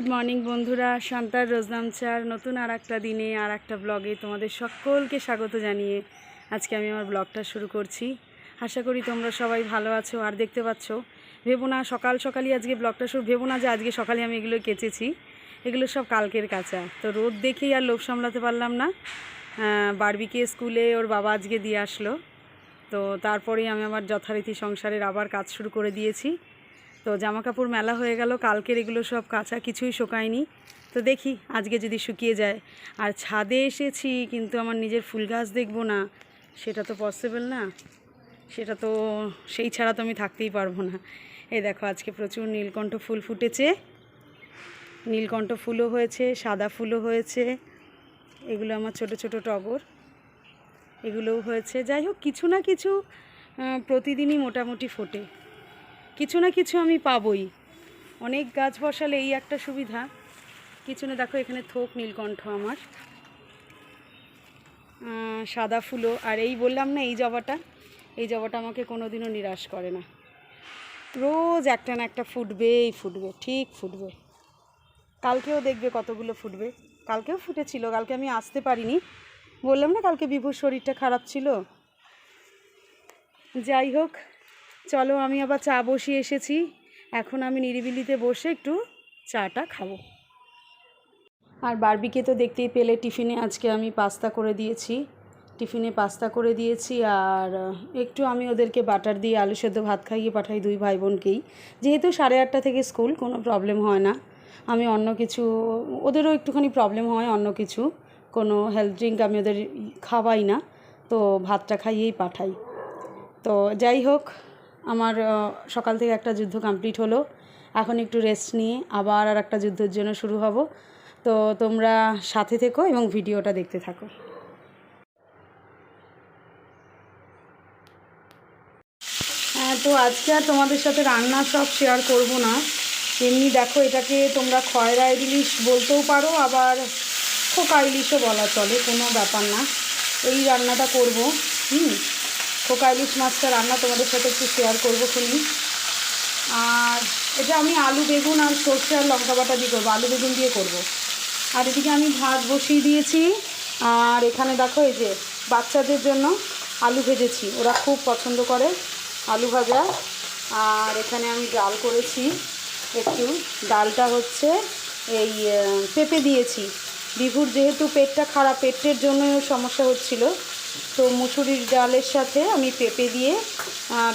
Good morning বন্ধুরা, শান্তার রোজনামচার নতুন আর একটা দিনে আর একটা ব্লগে তোমাদের সকলকে স্বাগত জানিয়ে আজকে আমি আমার ব্লগটা শুরু করছি। আশা করি তোমরা সবাই ভালো আছো আর দেখতে পাচ্ছ, ভেবো না সকাল সকালই আজকে ব্লগটা শুরু ভেবো না যে আজকে সকালে আমি এগুলো কেচেছি। এগুলো সব কালকের কাঁচা। তো রোদ দেখেই আর লোভ সামলাতে পারলাম না। বারবিকে স্কুলে ওর বাবা আজকে দিয়ে আসলো। তো তারপরেই আমি আমার যথারীতি সংসারের আবার কাজ শুরু করে দিয়েছি। তো জামা কাপড় মেলা হয়ে গেল, কালকের এগুলো সব কাঁচা কিছুই শুকায়নি। তো দেখি আজকে যদি শুকিয়ে যায়। আর ছাদে এসেছি, কিন্তু আমার নিজের ফুল গাছ দেখব না। সেটা তো পসিবল না। সেটা তো, সেই ছাড়া তো আমি থাকতেই পারব না। এই দেখো, আজকে প্রচুর নীলকণ্ঠ ফুল ফুটেছে। নীলকণ্ঠ ফুলও হয়েছে, সাদা ফুলও হয়েছে। এগুলো আমার ছোট ছোট টগর। এগুলোও হয়েছে। যাই হোক, কিছু না কিছু প্রতিদিনই মোটামুটি ফোটে। কিছু না কিছু আমি পাবই। অনেক গাছ বসালে এই একটা সুবিধা। কিছু না, দেখো এখানে থোক, নীলকণ্ঠ আমার। সাদা ফুলও। আর এই বললাম না, এই জবাটা? এই জবাটা আমাকে কোনোদিনও নিরাশ করে না। রোজ একটা না একটা ফুটবেই ফুটবে, ঠিক ফুটবে। কালকেও দেখবে কতগুলো ফুটবে। কালকেও ফুটেছিল, কালকে আমি আসতে পারিনি। বললাম না, কালকে বিভুর শরীরটা খারাপ ছিল। যাই হোক চলো আমি আবার চা বসিয়ে এসেছি। এখন আমি নিরিবিলিতে বসে একটু চাটা খাব। আর বারবিকে তো দেখতেই পেলে টিফিনে আজকে আমি পাস্তা করে দিয়েছি। টিফিনে পাস্তা করে দিয়েছি আর একটু আমি ওদেরকে বাটার দিয়ে আলু সেদ্ধ ভাত খাইয়ে পাঠাই দুই ভাই বোনকেই যেহেতু সাড়ে আটটা থেকে স্কুল, কোনো প্রবলেম হয় না। আমি অন্য কিছু, ওদেরও একটুখানি প্রবলেম হয় অন্য কিছু। কোনো হেলথ ড্রিঙ্ক আমি ওদের খাওয়াই না। তো ভাতটা খাইয়েই পাঠাই। তো যাই হোক আমার সকাল থেকে একটা যুদ্ধ কমপ্লিট হলো। এখন একটু রেস্ট নিয়ে আবার আর একটা যুদ্ধের জন্য শুরু হব। তো তোমরা সাথে থেকো এবং ভিডিওটা দেখতে থাকো। হ্যাঁ তো আজকে আর তোমাদের সাথে রান্না সব শেয়ার করব না। এমনি দেখো এটাকে তোমরা খয়রা ইলিশ বলতেও পারো, আবার খোকা ইলিশও বলা চলে, কোনো ব্যাপার না। এই রান্নাটা করব, হুম? খোকা ইলিশ মাছটা রান্না তোমাদের সাথে একটু শেয়ার করব শুনি আর এটা আমি আলু, বেগুন আর সর্ষে আর লঙ্কা বাটা দিয়ে করব, আলু, বেগুন দিয়ে করব। আর এদিকে আমি ভাত বসিয়ে দিয়েছি। আর এখানে দেখো এই যে বাচ্চাদের জন্য আলু ভেজেছি, ওরা খুব পছন্দ করে আলু ভাজা। আর এখানে আমি ডাল করেছি, একটু ডালটা হচ্ছে এই পেঁপে দিয়েছি। বিভুর যেহেতু পেটটা খারাপ, পেটের জন্য সমস্যা হচ্ছিল। তো মুসুরির ডালের সাথে আমি পেঁপে দিয়ে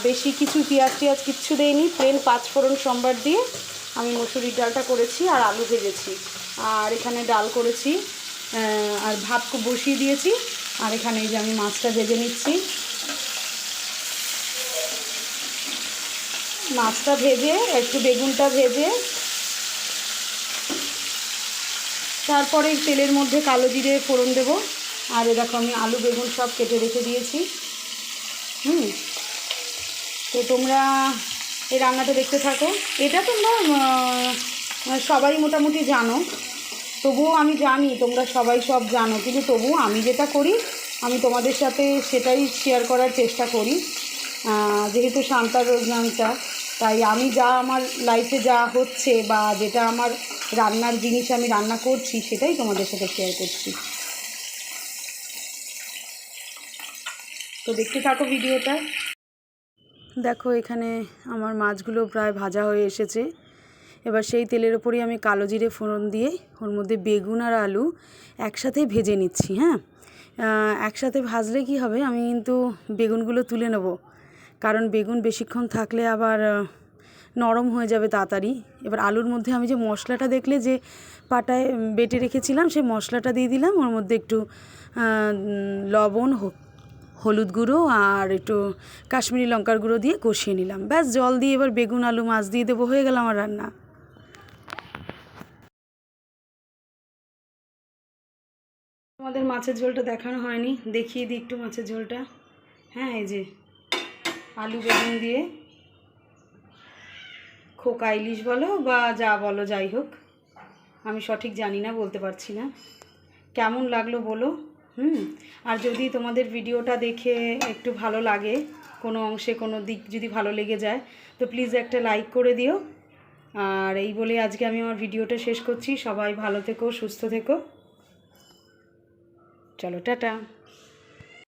বেশি কিছু পেঁয়াজ টিয়াজ কিচ্ছু দেইনি প্লেন পাঁচ ফোড়ন সম্বার দিয়ে আমি মুসুরির ডালটা করেছি আর আলু ভেজেছি। আর এখানে ডাল করেছি আর ভাত বসিয়ে দিয়েছি, আর এখানে এই যে আমি মাছটা ভেজে নিচ্ছি। মাছটা ভেজে, একটু বেগুনটা ভেজে, তারপরে তেলের মধ্যে কালো জিরে ফোড়ন দেব। আর এ দেখো আমি আলু, বেগুন সব কেটে রেখে দিয়েছি। হুম। তো তোমরা এই রান্নাটা দেখতে থাকো। এটা তোমরা সবাই মোটামুটি জানো। তবুও আমি জানি, তোমরা সবাই সব জানো। কিন্তু তবুও আমি যেটা করি, আমি তোমাদের সাথে সেটাই শেয়ার করার চেষ্টা করি। যেহেতু শান্তার রোজনামটা তাই আমি যা আমার লাইফে যা হচ্ছে বা যেটা আমার রান্নার জিনিস আমি রান্না করছি, সেটাই তোমাদের সাথে শেয়ার করছি। তো দেখতে থাকো ভিডিওটা। দেখো, এখানে আমার মাছগুলো প্রায় ভাজা হয়ে এসেছে। এবার সেই তেলের ওপরই আমি কালো জিরে ফোড়ন দিয়ে ওর মধ্যে বেগুন আর আলু একসাথে ভেজে নিচ্ছি হ্যাঁ? একসাথে ভাজলে কি হবে? আমি কিন্তু বেগুনগুলো তুলে নেব। কারণ বেগুন বেশিক্ষণ থাকলে আবার নরম হয়ে যাবে তাড়াতাড়ি। এবার আলুর মধ্যে আমি যে মশলাটা দেখলে যে পাটায় বেটে রেখেছিলাম, সেই মশলাটা দিয়ে দিলাম। ওর মধ্যে একটু লবণ হলুদ গুঁড়ো আর একটু কাশ্মীরি লঙ্কার গুঁড়ো দিয়ে কষিয়ে নিলাম। ব্যাস, জল দিয়ে এবার বেগুন, আলু, মাছ দিয়ে দেবো, হয়ে গেল আমার রান্না। আমাদের মাছের ঝোলটা দেখানো হয়নি, দেখিয়ে দিই একটু মাছের ঝোলটা। হ্যাঁ এই যে আলু, বেগুন দিয়ে। খোকা ইলিশ বলো বা যা বলো, যাই হোক। আমি সঠিক জানি না, বলতে পারছি না। কেমন লাগল বলো? হুম, আর যদি তোমাদের ভিডিওটা দেখে একটু ভালো লাগে, কোনো অংশে কোনো দিক যদি ভালো লেগে যায়, তো প্লিজ একটা লাইক করে দিও। আর এই বলে আজকে আমি আমার ভিডিওটা শেষ করছি। সবাই ভালো থেকো, সুস্থ থেকো। চলো, টাটা।